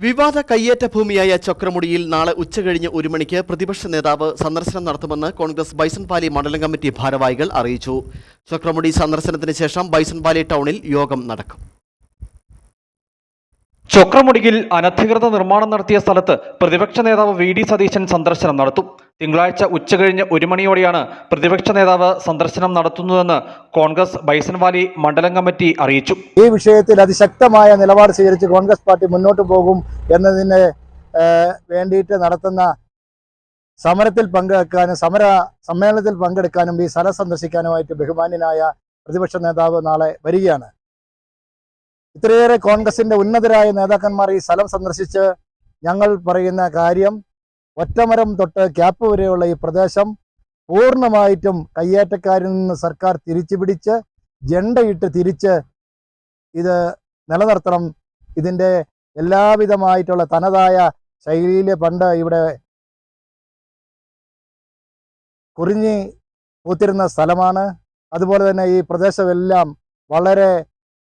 വിവാദ കയ്യേറ്റ ഭൂമിയായ ചക്രമുടിയിൽ നാളെ ഉച്ചകഴിഞ്ഞ് ഒരു മണിക്ക് പ്രതിപക്ഷ നേതാവ് സന്ദർശനം നടത്തുമെന്ന് കോൺഗ്രസ് ബൈസൺപാലി മണ്ഡലം കമ്മിറ്റി ഭാരവാഹികൾ അറിയിച്ചു. ചക്രമുടി സന്ദർശനത്തിന് ശേഷം ബൈസൺപാലി ടൗണിൽ യോഗം നടക്കും. ചൊക്രമുടിയിൽ അനധികൃത നിർമ്മാണം നടത്തിയ സ്ഥലത്ത് പ്രതിപക്ഷ നേതാവ് വി ഡി സതീശൻ സന്ദർശനം നടത്തും. തിങ്കളാഴ്ച ഉച്ചകഴിഞ്ഞ് ഒരു മണിയോടെയാണ് പ്രതിപക്ഷ നേതാവ് സന്ദർശനം നടത്തുന്നതെന്ന് കോൺഗ്രസ് ബൈസൻവാലി മണ്ഡലം കമ്മിറ്റി അറിയിച്ചു. ഈ വിഷയത്തിൽ അതിശക്തമായ നിലപാട് സ്വീകരിച്ച് കോൺഗ്രസ് പാർട്ടി മുന്നോട്ട് പോകും എന്നതിന് വേണ്ടിയിട്ട് നടത്തുന്ന സമരത്തിൽ പങ്കെടുക്കാനും സമര സമ്മേളനത്തിൽ പങ്കെടുക്കാനും ഈ സ്ഥലം സന്ദർശിക്കാനുമായിട്ട് ബഹുമാന്യനായ പ്രതിപക്ഷ നേതാവ് നാളെ വരികയാണ്. ഇത്രയേറെ കോൺഗ്രസിന്റെ ഉന്നതരായ നേതാക്കന്മാർ ഈ സ്ഥലം സന്ദർശിച്ച് ഞങ്ങൾ പറയുന്ന കാര്യം ഒറ്റമരം തൊട്ട് ക്യാപ്പ് വരെയുള്ള ഈ പ്രദേശം പൂർണമായിട്ടും കയ്യേറ്റക്കാരിൽ നിന്ന് സർക്കാർ തിരിച്ചു പിടിച്ച് ജണ്ടയിട്ട് തിരിച്ച് ഇത് നിലനിർത്തണം. ഇതിന്റെ എല്ലാവിധമായിട്ടുള്ള തനതായ ശൈലിയിൽ പണ്ട് ഇവിടെ കുറിഞ്ഞി പൂത്തിരുന്ന സ്ഥലമാണ്. അതുപോലെ തന്നെ ഈ പ്രദേശമെല്ലാം വളരെ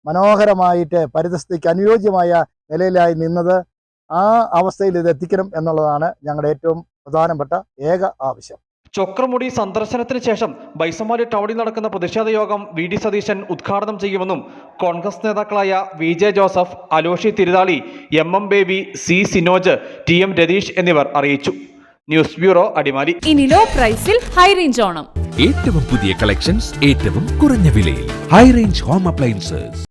മനോഹരമായിട്ട് പരിതസ്ഥിതിക്ക് അനുയോജ്യമായ നിലയിലായി നിന്നത് ആ അവസ്ഥയിൽ ഇത് എത്തിക്കണം എന്നുള്ളതാണ് ഞങ്ങളുടെ ഏറ്റവും പ്രധാനപ്പെട്ട ഏക ആവശ്യം. ചൊക്രമുടി സന്ദർശനത്തിന് ശേഷം ബൈസമാലി ടൗണിൽ നടക്കുന്ന പ്രതിഷേധ യോഗം വി ഡി സതീശൻ ഉദ്ഘാടനം ചെയ്യുമെന്നും കോൺഗ്രസ് നേതാക്കളായ V J Joseph Aloshy Thiruthali M M Baby C Sinoj T M Ratheesh എന്നിവർ അറിയിച്ചു. News bureau Adimali. ഇനി ലോ പ്രൈസിൽ ഹൈ റേഞ്ച് ഓണം. ഏറ്റവും പുതിയ കളക്ഷൻസ് ഏറ്റവും കുറഞ്ഞ വിലയിൽ. High range home appliances.